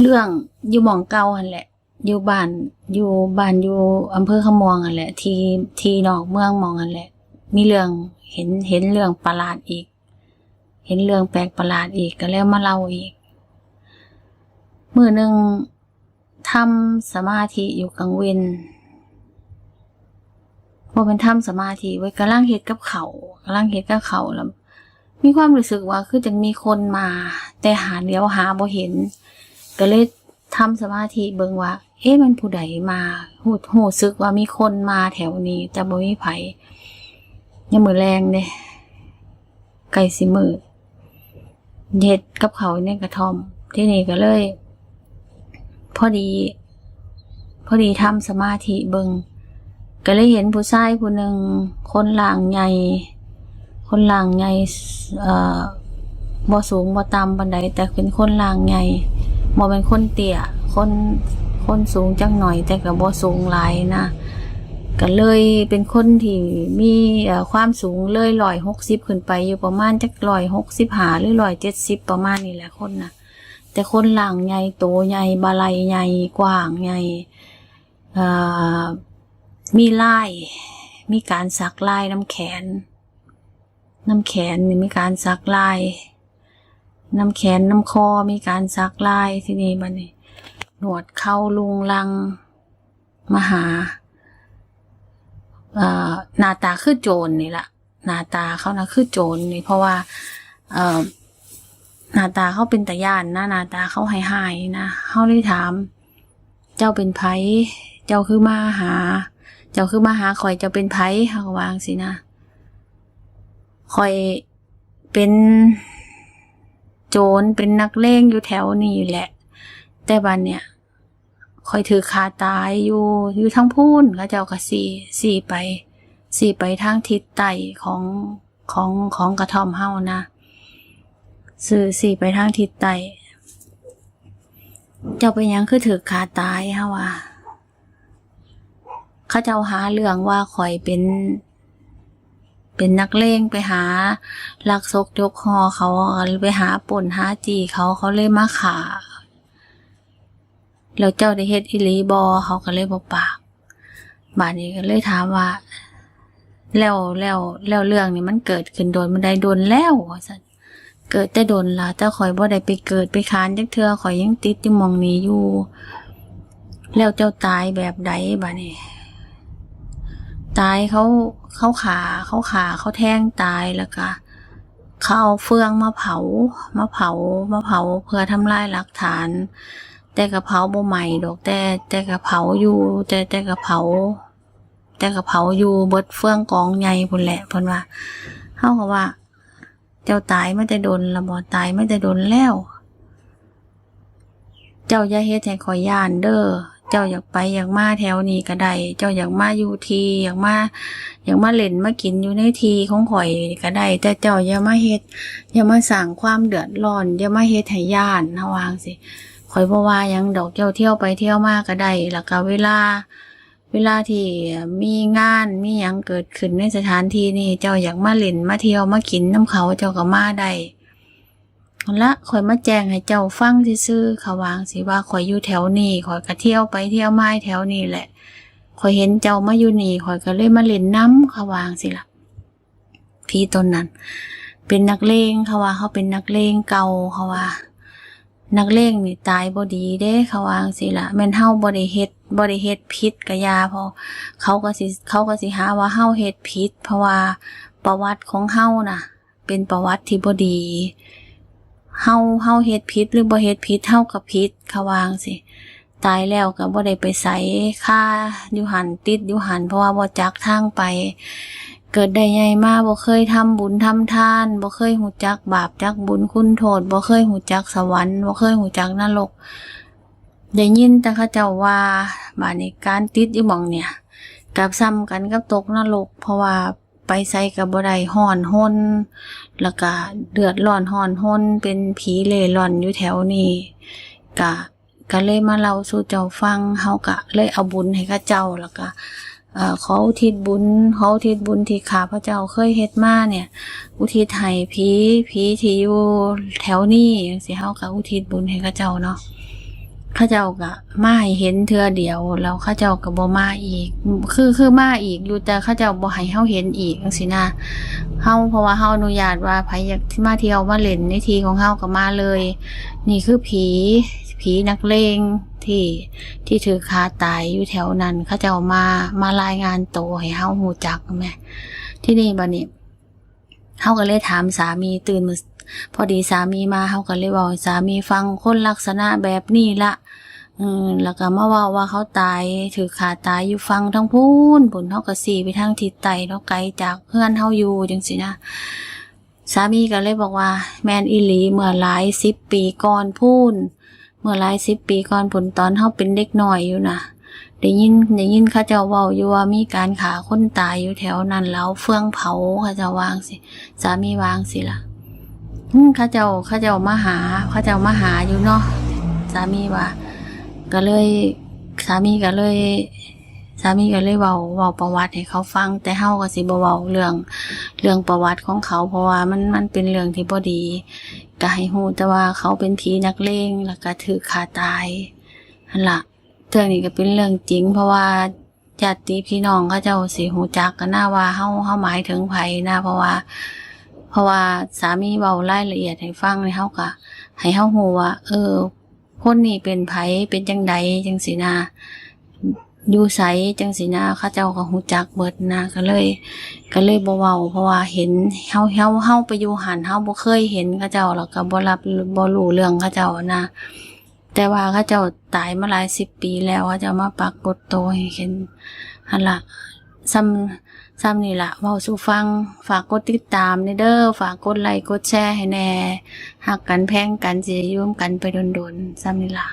เรื่องอยู่หมองเก่าหั่นแหละ อยู่บ้านอยู่บ้านอยู่อำเภอขมวงหั่นแหละ ที่ที่นอกเมืองมองหั่นแหละ มีเรื่องเห็นเห็นเรื่องประหลาดอีก เห็นเรื่องแปลกประหลาดอีกก็แล้วมาเล่าอีกมือหนึงทำสมาธิอยู่กลางเวนว่าเป็นทำสมาธิไว้กำลังเฮ็ดกับเขาวกำลังเฮ็ดกับเขาแล้วมีความรู้สึกว่าคือจะมีคนมา แต่หาเดียวหาบ่เห็น ก็เลยทำสมาธิเบิ่งว่า เอ๊ะมันผู้ใดมาหูหูซึกว่ามีคนมาแถวนี้ แต่บ่มีไผยังมือแรงเด้ไก่สิมืดเฮ็ดกับเขาในกระท่อม ที่นี่ก็เลย พอดี พอดีทำสมาธิเบิงก็เลยเห็นผู้ชายผู้หนึ่งคนหลางใหญ่ คนหลางใหญ่เอ่อบ่สูงบ่ต่ำบันไดแต่เป็นคนหลางใหญ่ บ่เป็นคนเตี้ยคนคนสูงจังหน่อย แต่ก็บ่สูงหลายนะก็เลยเป็นคนที่มีความสูงเลยร้อยหกสิบขึ้นไปอยู่ประมาณจักร้อยหกสิบหาหรือร้อยเจ็ดสิบประมาณนี้แหละคนนะแต่คนหลังใหญ่โตใหญ่บาลัยใหญ่กว้างใหญ่มีลาย มีการสักลายน้ำแขน น้ำแขนนี่มีการสักลาย น้ำแขนน้ำคอมีการสักลายที่นี่บันนี้ หนวดเข้าลุงลังมหาเอ่อหน้าตาคือโจรนี่แหละหน้าตาเขานะคือโจรนี่เพราะว่าเอ่อหน้าตาเขาเป็นตาย่านนะหน้าตาเขาหายหายนะเขาเลยถาม เจ้าเป็นไผเจ้าคือมาหา เจ้าคือมาหาข่อยเจ้าเป็นไผเขาวางสินะข่อยเป็น โจรเป็นนักเลงอยู่แถวนี้แหละ แต่บันเนี่ยข่อยถือคาตายอยู่อยู่ทั้งพูนเขาเจ้าก็สี่สี่ไปสี่ไปทางทิศใต้ของของของกระท่อมเฮานะสื่อสีไปทางทิศใต้เจ้าไปยังคือถือขาตายฮะว่าเขาเจ้าหาเรื่องว่าข่อยเป็น เป็นนักเลงไปหาลักซกยกคอเขาไปหาป่นหาจีเขาเขาเลยมาขาแล้วเจ้าได้เฮ็ดอิลีบอเขาก็เลยบอกปากบาดนี้ก็เลยถามว่า แล้วแล้วแล้วเรื่องนี้มันเกิดขึ้นโดนมันได้โดนแล้วว่าซั่นเกิดแต่โดนละแต่ข่อยบ่ได้ไปเกิดไปคานจักเทือข่อยยังติดอยู่มองนี้อยู่ แล้วเจ้าตายแบบใดบัดนี้ ตายเขาเขาขาเขาขาเขาแทงตายแล้วก็เขาเอาเฟืองมาเผามาเผามาเผาเพื่อทำลายหลักฐาน แต่กระเผาบ่ใหม่ดอกแต่แต่กระเผาอยู่ แต่แต่กระเผา แต่กระเผาอยู่เบิดเฟืองกองใหญ่พุ่นแหละพิ่นว่าเฮาก็ว่า เจ้าตายไม่ได้โดนละบ่ตายไม่ได้โดนแล้ว เจ้าอย่าเฮ็ดให้ข่อยย่านเด้อ เจ้าอยากไปอยากมาแถวนี้ก็ได้ เจ้าอยากมาอยู่ทีอยากมาอยากมาเล่นมากินอยู่ในทีของข่อยก็ได้ แต่เจ้าอย่ามาเฮ็ดอย่ามาสั่งความเดือดร้อนอย่ามาเฮ็ดให้ย่านนะวางสิข่อยบ่ว่ายังดอกเจ้าเที่ยวไปเที่ยวมาก็ได้แล้วก็เวลาเวลาที่มีงานมีหยังเกิดขึ้นในสถานที่นี่เจ้าอยากมาเล่นมาเที่ยวมากินน้ำเขาเจ้าก็มาได้ ละข่อยมาแจ้งให้เจ้าฟังซื่อๆเขาวางสิว่าข่อยอยู่แถวนี้ข่อยก็เที่ยวไปเที่ยวมาแถวนี้แหละข่อยเห็นเจ้ามาอยู่นี่ข่อยก็เลยมาเล่นน้ำเขาวางสิล่ะพี่ตนนั้น เป็นนักเลงเขาว่า เขาเป็นนักเลงเก่าเขาว่า นักเลงนี่ตายบ่ดีเด้เขาวางสิละแม่นเฮาบ่ได้เฮ็ดบ่ได้เฮ็ดผิดกะยาพอเขาก็สิเขาก็สิหาว่าเฮาเฮ็ดผิดเพราะว่าประวัติของเฮาน่ะ เป็นประวัติที่บ่ดี เฮาเฮาเฮ็ดผิดหรือบ่เฮ็ดผิดเฮาก็ผิดเขาวางสิตายแล้วก็บ่ได้ไปใส่ค่าอยู่หันติดอยู่หันเพราะว่าบ่จักทางไป เกิดได้ใหญ่มาบ่เคยทำบุญทำทานบ่เคยหูจักบาปจักบุญคุณโทษบ่เคยหูจักสวรรค์บ่เคยหูจักนรกได้ยินแต่เขาเจ้าว่าบาดนี้การติดอยู่หม่องเนี่ยกับซ้ำกันกับตกนรกเพราะว่า ไปใส่กับบ่ได้ฮ้อนหนแล้วก็เดือดร้อนฮ้อนหนเป็นผีเล่ร่อนอยู่แถวนี้ก็ก็เลยมาเล่าสู่เจ้าฟังเฮาก็เลยเอาบุญให้กับเจ้าแล้วก็เขออุทิศบุญขออุทิศบุญที่ข้าพระเจ้าเคยเฮ็ดมาเนี่ย อุทิศให้ผีผีที่อยู่แถวนี้จังซี่เฮาก็อุทิศบุญให้กับเจ้าเนาะ ข้าเจ้าก็มาให้เห็นเทือเดียว แล้วข้าเจ้าก็บ่มาอีก คือคือมาอีกอยู่แต่ข้าเจ้าบ่ให้เฮาเห็นอีกจังซี่นะเฮาเพราะว่าเฮาอนุญาตว่าไผอยากที่มาเที่ยวมาเล่นในทีของเฮาก็มาเลย นี่คือผีผีนักเลงที่ที่ถือคาตายอยู่แถวนั้นเขาเจ้ามามารายงานโตให้เฮาหูจักแม่ที่นี่บัดนี้เฮาก็เลยถามสามีตื่นมา พอดีสามีมาเฮาก็เลยบอกสามีฟังคนลักษณะแบบนี้ละเออแล้วก็มาว่าว่าเขาตายถือขาตายอยู่ฟังทั้งพูนผลเฮาก็สีไปทางทิศใต้เนาะไกลจากเพื่อนเฮาอยู่จังสินะสามีก็เลยบอกว่า แมนอีหลีเมื่อหลายสิบปีก่อนพูนเมื่อหลายสิบปีก่อนผลตอนเฮาเป็นเด็กหน้อยอยู่นะได้ยินได้ยินข้าเจ้าเว้าอยู่ว่ามีการขาคนตายอยู่แถวนั้นแล้วเฟืองเผาเขาเจ้าวางสิสามีวางสิล่ะ ข้าเจ้าข้าเจ้ามาหาข้าเจ้ามาหาอยู่เนาะสามีว่า ก็เลยสามีก็เลยสามีก็เลยเว้าเว้าประวัติให้เขาฟัง แต่เฮาก็สิบ่เว้าเรื่องเรื่องประวัติของเขา เพราะว่ามันมันเป็นเรื่องที่บ่ดีก็ให้ฮู้แต่ว่าเขาเป็นผีนักเลงแล้วก็ถือขาตายนั่นล่ะเรื่องนี้ก็เป็นเรื่องจริง เพราะว่าญาติพี่น้องเขาเจ้าสิฮู้จักกันนะว่าเฮาเฮาหมายถึงไผนะเพราะว่า เพราะว่าสามีเว้ารายละเอียดให้ฟังเลยเฮาก็ให้เฮาฮู้ว่า เออ คนนี้เป็นไผเป็นจังใดจังสินะอยู่ไสจังสินะเขาเจ้าก็ฮู้จักเบิดนะก็เลย ก็เลยบ่เว้าเพราะว่าเห็นเฮาเฮาเฮาไปอยู่หันเฮาบ่เคยเห็นเขาเจ้าแล้วก็บ่รับบ่รู้เรื่องเขาเจ้านะแต่ว่าเขาเจ้าตายมาหลายสิบปีแล้วเขาเจ้ามาปรากฏตัวให้เห็นหั่นล่ะ ซ้ำซ้ำนี่ละเว้าสู่ฟัง ฝากกดติดตามในเด้อ ฝากกดไลค์ กดแชร์ให้แน่หักกันแพงกันสิอยู่ร่วมกันไปโดนๆ ซ้ำนี่ละ